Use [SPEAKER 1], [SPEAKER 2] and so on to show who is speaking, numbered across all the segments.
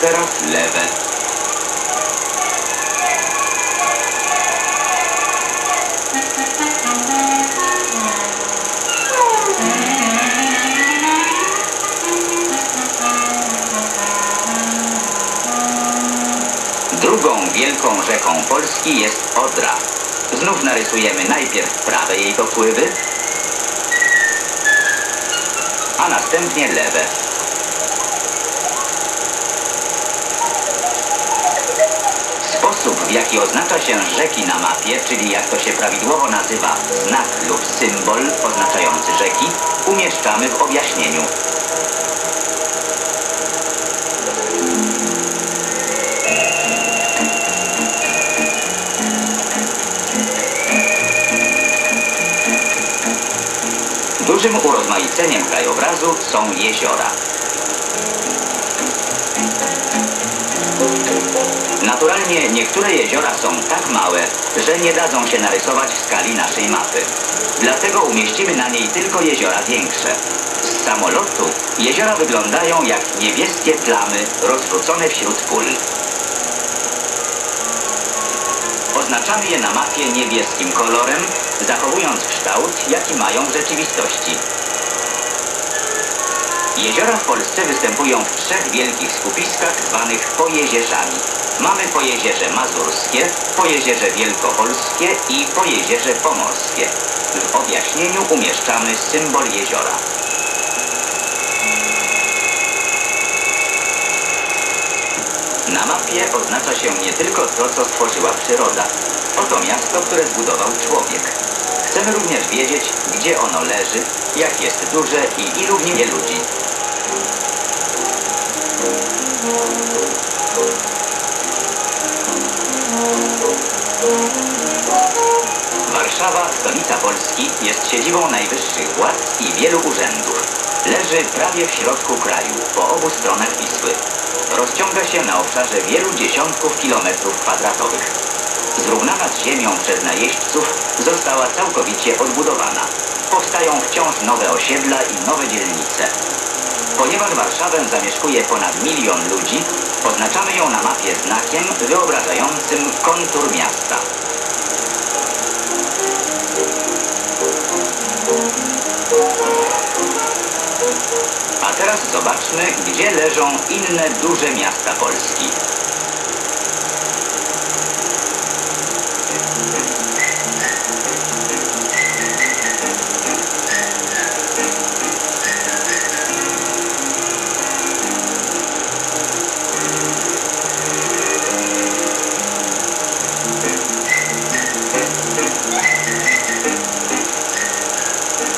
[SPEAKER 1] Teraz lewe. Drugą wielką rzeką Polski jest Odra. Znów narysujemy najpierw prawe jej dopływy, a następnie lewe. Jaki oznacza się rzeki na mapie, czyli jak to się prawidłowo nazywa znak lub symbol oznaczający rzeki, umieszczamy w objaśnieniu. Dużym urozmaiceniem krajobrazu są jeziora. Naturalnie niektóre jeziora są tak małe, że nie dadzą się narysować w skali naszej mapy. Dlatego umieścimy na niej tylko jeziora większe. Z samolotu jeziora wyglądają jak niebieskie plamy rozrzucone wśród pól. Oznaczamy je na mapie niebieskim kolorem, zachowując kształt, jaki mają w rzeczywistości. Jeziora w Polsce występują w trzech wielkich skupiskach zwanych pojezierzami. Mamy pojezierze mazurskie, pojezierze wielkopolskie i pojezierze pomorskie. W objaśnieniu umieszczamy symbol jeziora. Na mapie oznacza się nie tylko to, co stworzyła przyroda. Oto miasto, które zbudował człowiek. Chcemy również wiedzieć, gdzie ono leży, jak jest duże i ilu w nim ludzi. Jest siedzibą najwyższych władz i wielu urzędów. Leży prawie w środku kraju, po obu stronach Wisły. Rozciąga się na obszarze wielu dziesiątków kilometrów kwadratowych. Zrównana z ziemią przez najeźdźców, została całkowicie odbudowana. Powstają wciąż nowe osiedla i nowe dzielnice. Ponieważ Warszawę zamieszkuje ponad milion ludzi, oznaczamy ją na mapie znakiem wyobrażającym kontur miasta. Teraz zobaczmy, gdzie leżą inne duże miasta Polski.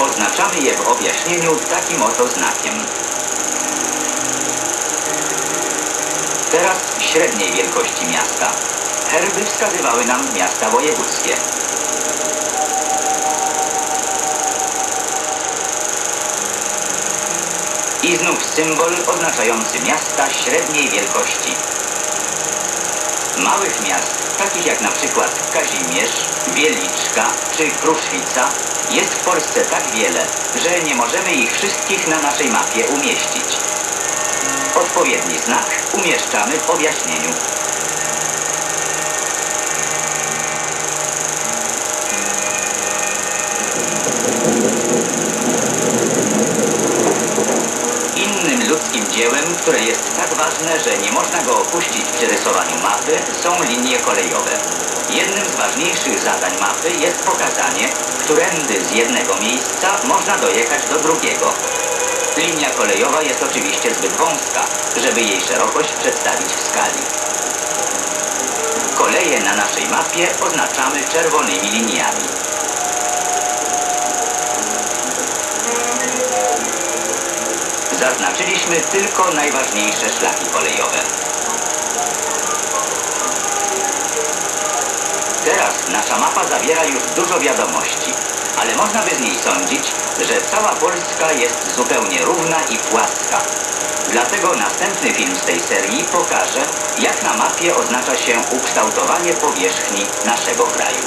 [SPEAKER 1] Oznaczamy je w objaśnieniu takim oto znakiem. Teraz średniej wielkości miasta. Herby wskazywały nam miasta wojewódzkie. I znów symbol oznaczający miasta średniej wielkości. Małych miast, takich jak na przykład Kazimierz, Wieliczka czy Kruszwica, jest w Polsce tak wiele, że nie możemy ich wszystkich na naszej mapie umieścić. Odpowiedni znak umieszczamy w objaśnieniu. Innym ludzkim dziełem, które jest tak ważne, że nie można go opuścić przy rysowaniu mapy, są linie kolejowe. Jednym z ważniejszych zadań mapy jest pokazanie, którędy z jednego miejsca można dojechać do drugiego. Linia kolejowa jest oczywiście zbyt wąska, żeby jej szerokość przedstawić w skali. Koleje na naszej mapie oznaczamy czerwonymi liniami. Zaznaczyliśmy tylko najważniejsze szlaki kolejowe. Teraz nasza mapa zawiera już dużo wiadomości, ale można by z niej sądzić, że cała Polska jest zupełnie równa i płaska. Dlatego następny film z tej serii pokaże, jak na mapie oznacza się ukształtowanie powierzchni naszego kraju.